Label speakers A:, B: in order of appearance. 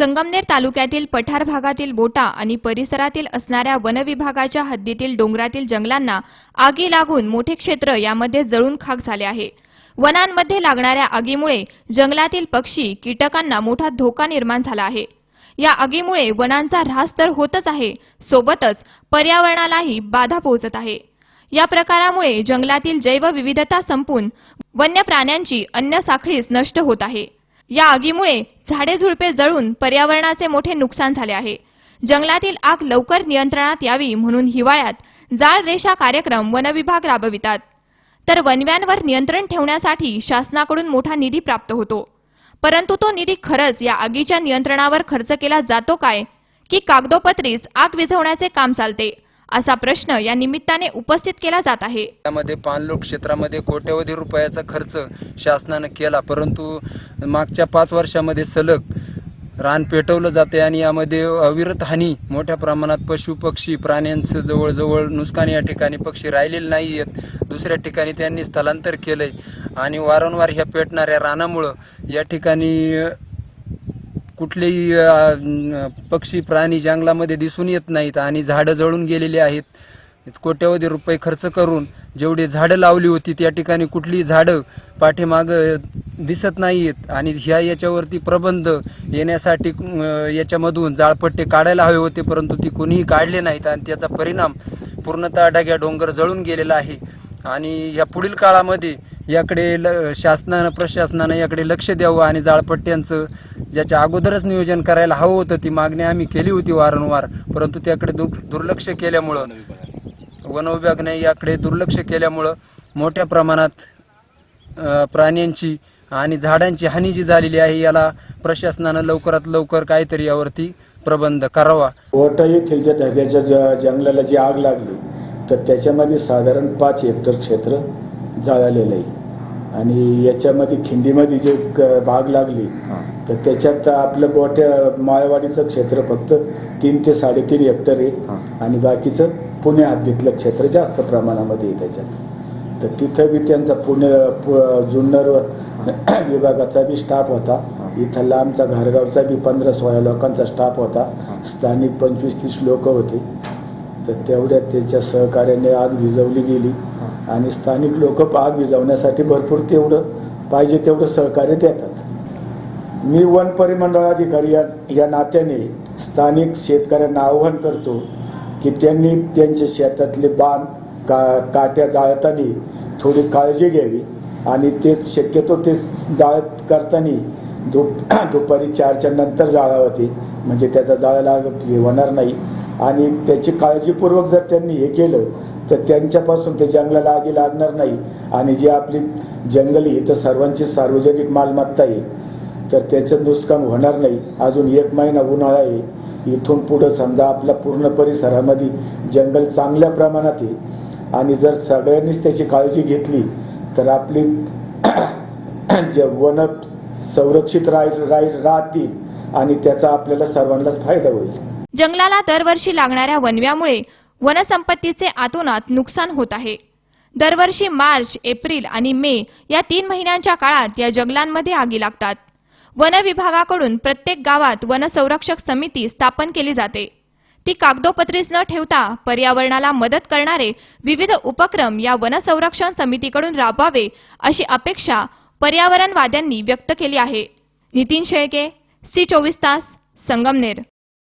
A: संगमनेर तालुक्यातील पठार भागातील बोटा आणि परिसरातील असणाऱ्या वनविभागाच्या हद्दीतील डोंगरातील जंगलांना आगी लागून मोठे क्षेत्र यामध्ये जळून खाक झाले आहे. वनांमध्ये लागणाऱ्या आगीमुळे जंगलातील पक्षी कीटकांना मोठा धोका निर्माण झाला आहे. या आगीमुळे वनांचा ऱ्हास तर होतच आहे सोबतच पर्यावरणालाही बाधा पोहोचत आहे. या प्रकारामुळे जंगलातील जैवविविधता संपून वन्य प्राण्यांची अन्न साखळीच नष्ट होत आहे. या आगीमुळे झाडे झुडपे जळून पर्यावरणाचे मोठे नुकसान झाले आहे. जंगलातील आग लवकर नियंत्रणात यावी म्हणून हिवाळ्यात जाळ रेषा कार्यक्रम वनविभाग राबवितात. तर वनव्यांवर नियंत्रण ठेवण्यासाठी शासनाकडून मोठा निधी प्राप्त होतो. परंतु तो निधी खरंच या आगीच्या नियंत्रणावर खर्च केला जातो काय? की कागदोपत्रीच आग विझवण्याचे काम चालते. असा प्रश्न या निमित्ताने उपस्थित केला जात आहे.
B: त्यामध्ये पाणलोट क्षेत्रामध्ये कोट्यवधी रुपयाचा खर्च शासनानं केला परंतु मागच्या पाच वर्षामध्ये सलग रान पेटवलं जाते आणि यामध्ये अविरत हानी मोठ्या प्रमाणात पशु पक्षी प्राण्यांचं जवळजवळ नुकसान या ठिकाणी पक्षी राहिलेले नाही आहेत. दुसऱ्या ठिकाणी त्यांनी स्थलांतर केलंय आणि वारंवार ह्या पेटणाऱ्या रानामुळं या ठिकाणी कुठलेही अ, पक्षी प्राणी जंगलामध्ये दिसून येत नाहीत आणि झाडं जळून गेलेली आहेत. कोट्यावधी रुपये खर्च करून जेवढी झाडं लावली होती त्या ठिकाणी कुठली झाडं पाठीमाग दिसत नाहीत आणि ह्या याच्यावरती प्रबंध येण्यासाठी अ, याच्यामधून जाळपट्टे काढायला हवे होते परंतु ती कोणीही काढले नाहीत आणि त्याचा परिणाम पूर्णतः ढग्या डोंगर जळून गेलेला आहे. आणि या पुढील काळामध्ये याकडे ल शासनानं प्रशासनानं याकडे लक्ष द्यावं आणि जाळपट्ट्यांचं ज्याच्या अगोदरच नियोजन करायला हवं होतं ती मागणी आम्ही केली होती वारंवार. परंतु त्याकडे दु दुर्लक्ष केल्यामुळं वन विभागने याकडे दुर्लक्ष केल्यामुळं मोठ्या प्रमाणात प्राण्यांची आणि झाडांची हानी जी झालेली आहे याला प्रशासनानं लवकरात लवकर काहीतरी यावरती प्रबंध करावा.
C: कोटा येथील ज्या जंगलाला जी आग लागली तर त्याच्यामध्ये साधारण पाच हेक्टर क्षेत्र जाळलेलं आहे. आणि याच्यामध्ये खिंडीमध्ये जे ग- बाग लागली तर त्याच्यात आपलं गोट्या माळवाडीचं क्षेत्र फक्त तीन ते साडेतीन हेक्टर आहे. आणि बाकीचं पुणे हद्दीतलं क्षेत्र जास्त प्रमाणामध्ये आहे त्याच्यात. तर तिथं बी त्यांचा पुणे पु- जुन्नर विभागाचा बी स्टाफ होता. इथला आमचा घरगावचा बी पंधरा सोळा लोकांचा स्टाफ होता. स्थानिक पंचवीस तीस लोक होते. तर तेवढ्यात त्यांच्या सहकार्याने आग विझवली गेली. आणि स्थानिक लोक पाग विजवण्यासाठी भरपूर तेवढं पाहिजे तेवढं सहकार्य देतात. मी वन परिमंडळ अधिकारी या या नात्याने स्थानिक शेतकऱ्यांना आव्हान करतो की त्यांनी त्यांच्या शेतातले बांध का काट्या जाळताना थोडी काळजी घ्यावी आणि ते शक्यतो ते जाळत करताना दुप दुपारी चारच्या नंतर जाळावं ते. म्हणजे त्याचा जाळ लाग होणार नाही. आणि त्याची काळजीपूर्वक जर त्यांनी हे केलं तर त्यांच्यापासून ते जंगलाला आगी लागणार नाही. आणि जी आपली जंगली ही तर सर्वांची सार्वजनिक मालमत्ता आहे तर त्याचं नुकसान होणार नाही. अजून एक महिना उन्हाळा आहे. इथून पुढं समजा आपल्या पूर्ण परिसरामध्ये जंगल चांगल्या प्रमाणात आहे. आणि जर सगळ्यांनीच त्याची काळजी घेतली तर आपली जे वन संरक्षित राह- राहतील. आणि त्याचा आपल्याला सर्वांनाच फायदा होईल.
A: जंगलाला दरवर्षी लागणाऱ्या वनव्यामुळे वनसंपत्तीचे आतोनात नुकसान होत आहे. दरवर्षी मार्च एप्रिल आणि मे या तीन महिन्यांच्या काळात या जंगलांमध्ये आगी लागतात. वन विभागाकडून प्रत्येक गावात वनसंरक्षक समिती स्थापन केली जाते. ती कागदोपत्रीच न ठेवता पर्यावरणाला मदत करणारे विविध उपक्रम या वनसंरक्षण समितीकडून राबवावे अशी अपेक्षा पर्यावरणवाद्यांनी व्यक्त केली आहे. नितीन शेळके सी चोवीस तास संगमनेर.